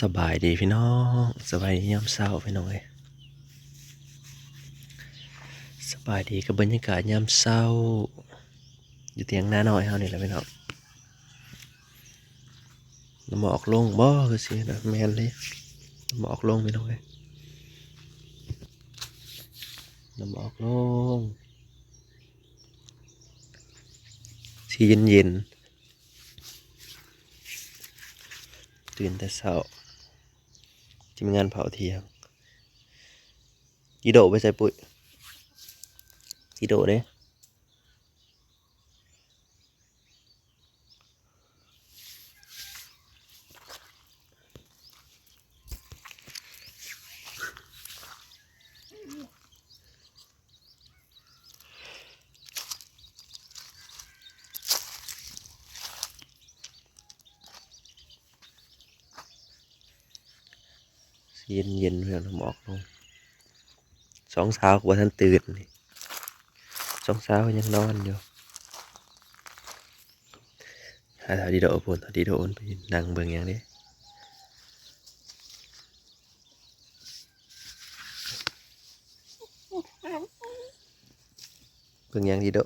สบายดีพี่น้องสบายดียามเช้าพี่น้องเอ้ยสบายดีกับบรรยากาศยามเช้า อยู่เตียงหน้าหน่อยเฮานี่แหละพี่น้องน้ำหมอกลงบ่คือสินะแมนเลยน้ำหมอกลงพี่น้องเอ้ยน้ำหมอกลงสีเย็นเย็นๆตื่นแต่เช้า ทีมงานเผาเทียงอีโดไปใส่ปุ๋ยอีโดเด้ เย็นเย็นๆเพื่อนหมอกลงสองสาวกว่าท่านตื่นนี่สองสาวยังนอนอยู่หาทาดีโดพูนทาดีโดนไปนั่งเบิ่งอย่างนี้เบิ่งอย่างดีโด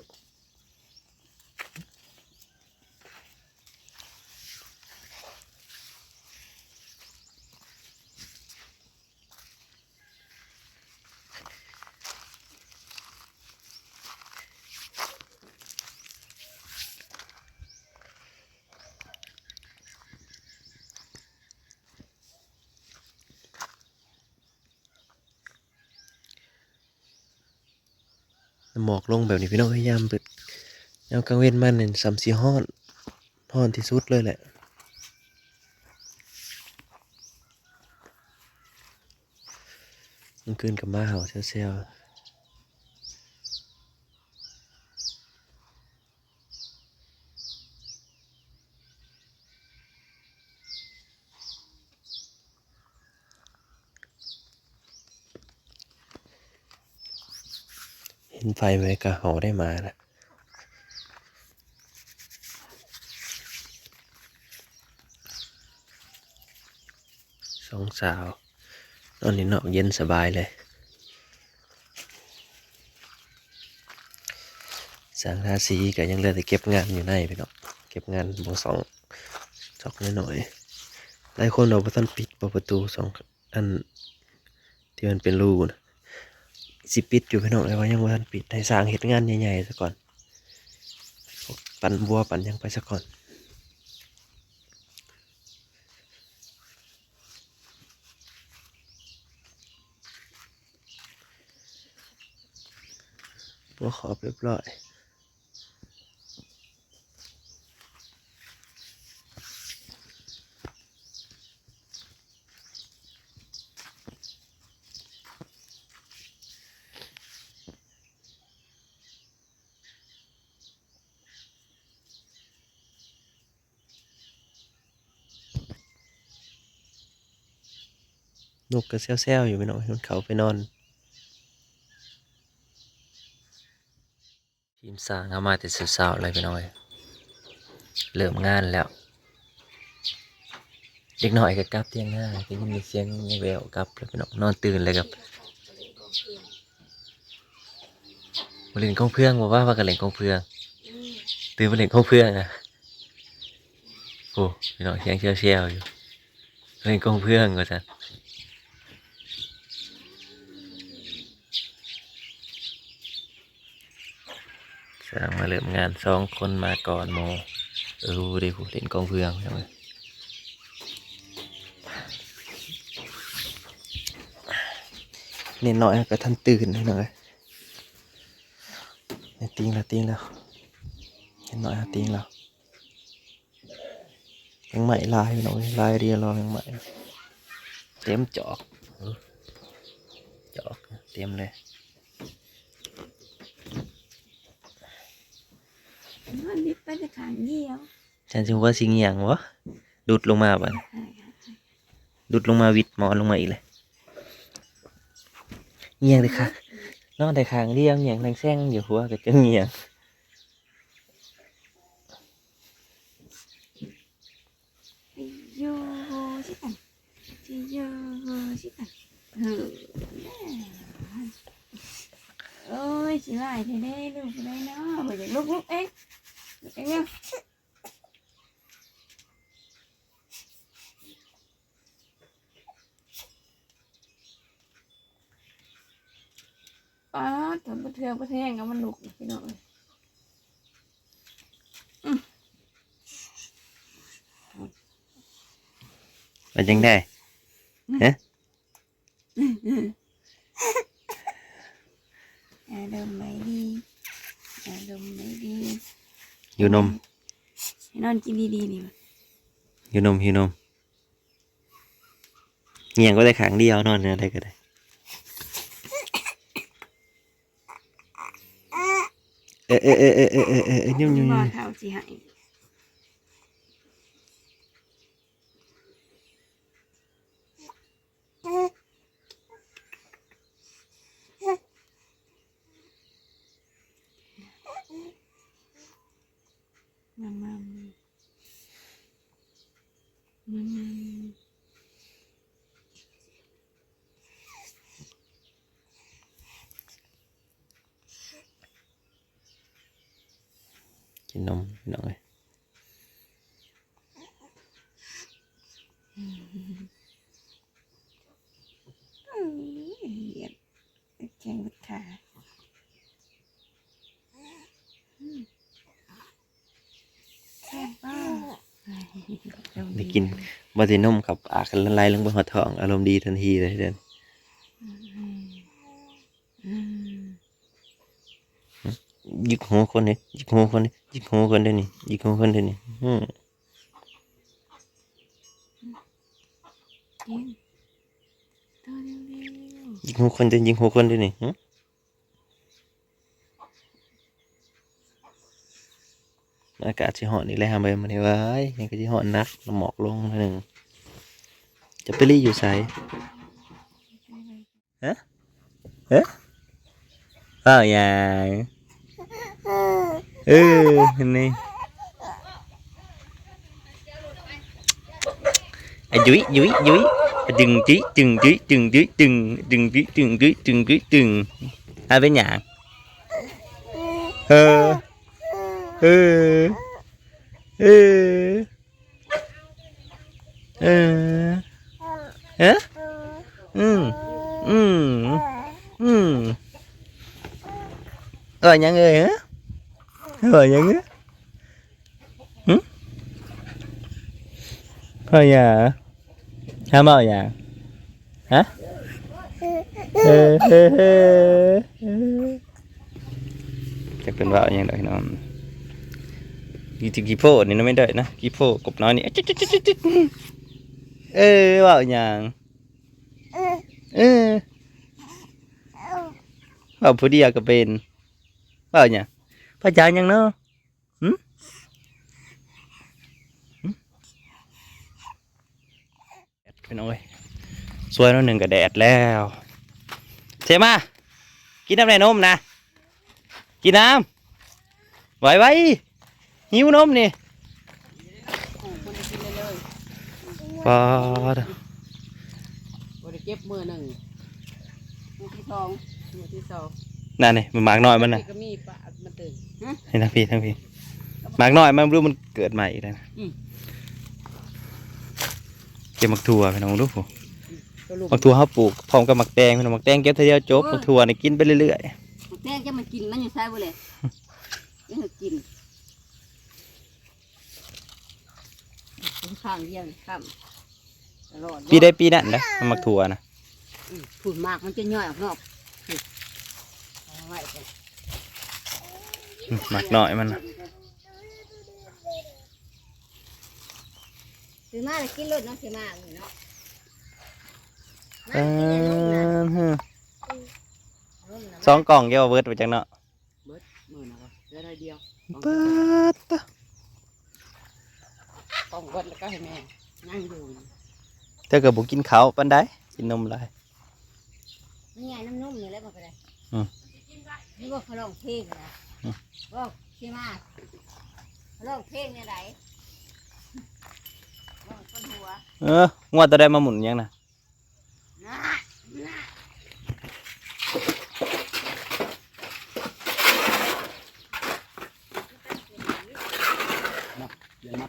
หมอกลงแบบนี้พี่น้องพยายามเปิดแนวกลางเว้นมันเนี่ยสามสี่ห้อนห้อนที่สุดเลยแหละมันขึ้นกับมาเห่าเซลล์ ห็นไฟไหมกระห่ได้มาแล้วสองสาวนอนนี่เนาะเย็นสบายเลยสางราศีก็ยังเหลือแต่เก็บงานอยู่ในพี่น้องเก็บงานบสองจอกน้อยๆหลายคนเราบ่ทันปิดประตูสองอันที่มันเป็นรูนะ สิปิดอยู่พี่น้องแต่ว่ายังไม่ทันปิดให้สร้างเห็ดงานใหญ่ๆซะก่อน ปั่นบัวปั่นยังไปซะก่อนบัวขอบเรียบร้อย นกก็แซวๆอยู่ไปหน่อยมันเขาไปนอนทีมสร้างเข้ามาแต่เช้าๆเลยไปหน่อยเริ่มงานแล้วเด็กหน่อยก็กลับเตียงหน้าก็ยินเสียงแววกลับแล้วไปนองนอนตื่นเลยครับมาเล่นกองเพื่องบอกว่าว่ากันเล่นกองเพื่องตื่นมาเล่นกองเพื่องอะโอ้พี่น้องเสียงเชี่ยวเชี่ยวๆอยู่เล่นกองเพื่องก็จะ สร้างมาเริ่มงานสองคนมาก่อนโมเออเดี๋ยวเล่นกองเพื่องใช่ไหมเน้นหน่อยก็ท่านตื่นหน่อยเนี่ยตีงแล้วตีงแล้วเน้นหน่อยตีงแล้วยังใหม่ลายหน่อยลายเรียรอยังใหม่เต็มจอกจอกเต็มเลย นอนบิดไปแต่ขางเดียวฉันจึงว่าสิ่งอย่างวะดูดลงมาบ่ะดูดลงมาวิดหมอนลงมาอีกเลยเงียงเลยค่ะนอนแต่ขางเดียวเงียงทางแซงอยู่หัวกับจะเงียงโยชิตันโยชิตันเออโอ้ยสิไหวได้ลูกได้เนาะบ่อยากลุกลุกเอ๊ะ เอ้ยมันยังได้ฮะอารมณ์ไม่ดีอารมณ์ไม่ดี อยู่นมให้นอนกินดีๆนี่วะอยู่นมอยู่นมเงียงก็ได้ขางเดียวนอนเนี่ยได้ก็ได้เออเออเออเออเออเออเออยุ่มยุ่มบ่ยุ่มเท่าสิให้มามามามา กินนมพี่น้องเลยอื้อเหยียบแข้งกับขาอืมแซ่บบ้าได้กินบะตินมกับอากกันละลายลงบนหัวท้อง อารมณ์ดีทันทีเลยเด่น อืม ยิกหัวคนนี่ยิกหัวคนนี่ยิกหัวคนเดี๋ยวนี้ยิกหัวคนเดี๋ยวนี้อืมกินตัวเร็วยิกหัวคนเดี๋ยวยิกหัวคนเดี๋ยวนี้หึอากาศสิหอนอีกแล้วไปมันนี่ว้ายยังก็สิหอนนักหมอกลงหนึ่งจะไปรีอยู่ไสๆฮะเอ๊ะเปล่าย่าง เออเห็นนี่อะยุ้ยยุ้ยยุ้ยอะดึงจีดึงจีดึงจีดึงดึงจีดึงจีดึงจีดึงอะไรเป็นอย่าง เออเออเออเออเอ๊ะเออยังเอ้ยฮะเออยังเอ้ยหึเออย่าทำเอาอย่าฮะเออเออเออเออจะเป็นว่าอย่างไรน้องกีจิกีโพดนี่นะไม่ได้นะกีโพกบน้อยนี่จุ๊จุ๊จุ๊จุ๊เออว่าอย่างเออว่าผู้เดียวก็เป็น ว่าเนี่ยพระจายังเนาะหืมหืมแดดเป็นโอ้ยสวยแล้วหนึ่งกับแดดแล้วเชมา กินน้ำในนมนะ กินน้ำไหวไว้หิวนมนี่ปอดบริเก็บมือหนึ่งมือที่สองมือที่สอง นั่นนี่มันหมากน้อยมันน่ะนี่ก็มีปลามันตื่นนี่ทั้งพี่ทั้งพี่หมากน้อยมันรู้มันเกิดใหม่อีกแล้วนะอืม เก็บหมักถั่วพี่น้องดูผมก็ลูกหมักถั่วเขาปลูกพร้อมกับหมักแตงพี่น้องหมักแตงเก็บทีเดียวจบหมักถั่วนี่กินไปเรื่อยแม่จะมากินมันอยู่ใช่บ่เลยยังกินข้างเดียวข้ามตลอดๆปีได้ปีนั่นนะหมักถั่วนะผุนมากมันจะย่อยออกนอกเอา ไว้ก่อนอืมหมักน้อยมันน่ะซื้อมาแล้วกินรถเนาะซื้อมาเลยเนาะเออฮึสองกล่องเกี่ยวเวิร์ดไปจังเนาะเบิดมือนะครับเหลือได้เดียวเปิดตะต้องเบิดแล้วก็ให้แม่นั่งอยู่เธอกับบุกินข้าวปันได้กินนมหลายนี่ไงน้ำนุ่มนี่แหล้วมันก็ได้อืม นี่ว่าเขาลองเพลงนะว่าขี้มากขลองเพลงเนี่ยไหนคนหัวเอองวดจะได้มาหมุนยังนะนะนะเนะ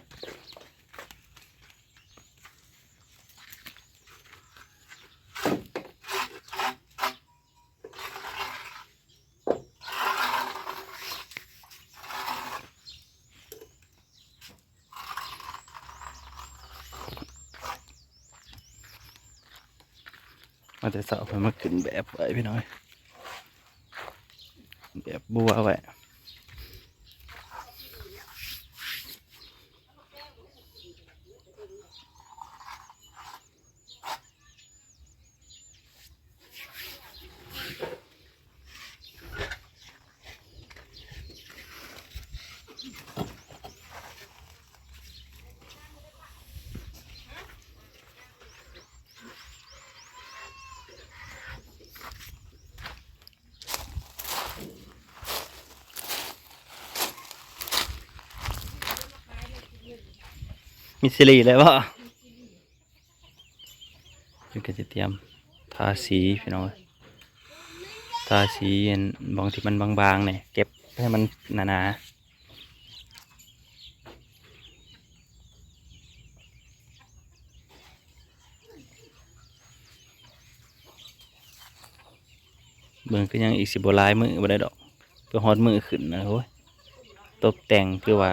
มาแต่เสาไปมาขึ้นแบบไว้พี่น้อยแบบบัวไว้ มีสิริเลยวะนี่ก็จะเตรียมทาสีพี่น้องทาสีอันบางที่มันบางๆเนี่ยเก็บให้มันหนาๆเบิ่งก็ยังอีกสิบหลายมือบ่ได้ดอกเพื่อฮอดมือขึ้นนะโอ้ยตกแต่งคือว่า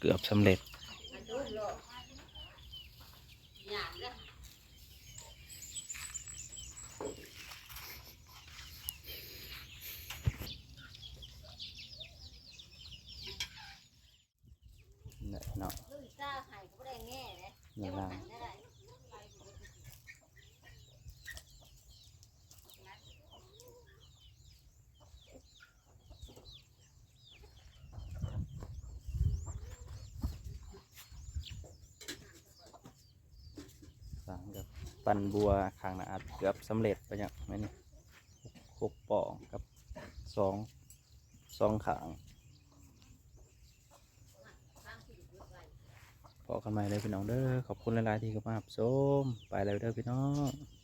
เกือบสำเร็จ เนี่ยเนาะ เนี่ยล่างสร้างกับปันบัวขางน้าอาจเกือบสำเร็จไปอย่างนี้นี่หกปองกับสองสองขาง พอกันใหม่เลยพี่น้องเด้อขอบคุณหลายๆที่เข้ามาชมไปเลยเด้อพี่น้อง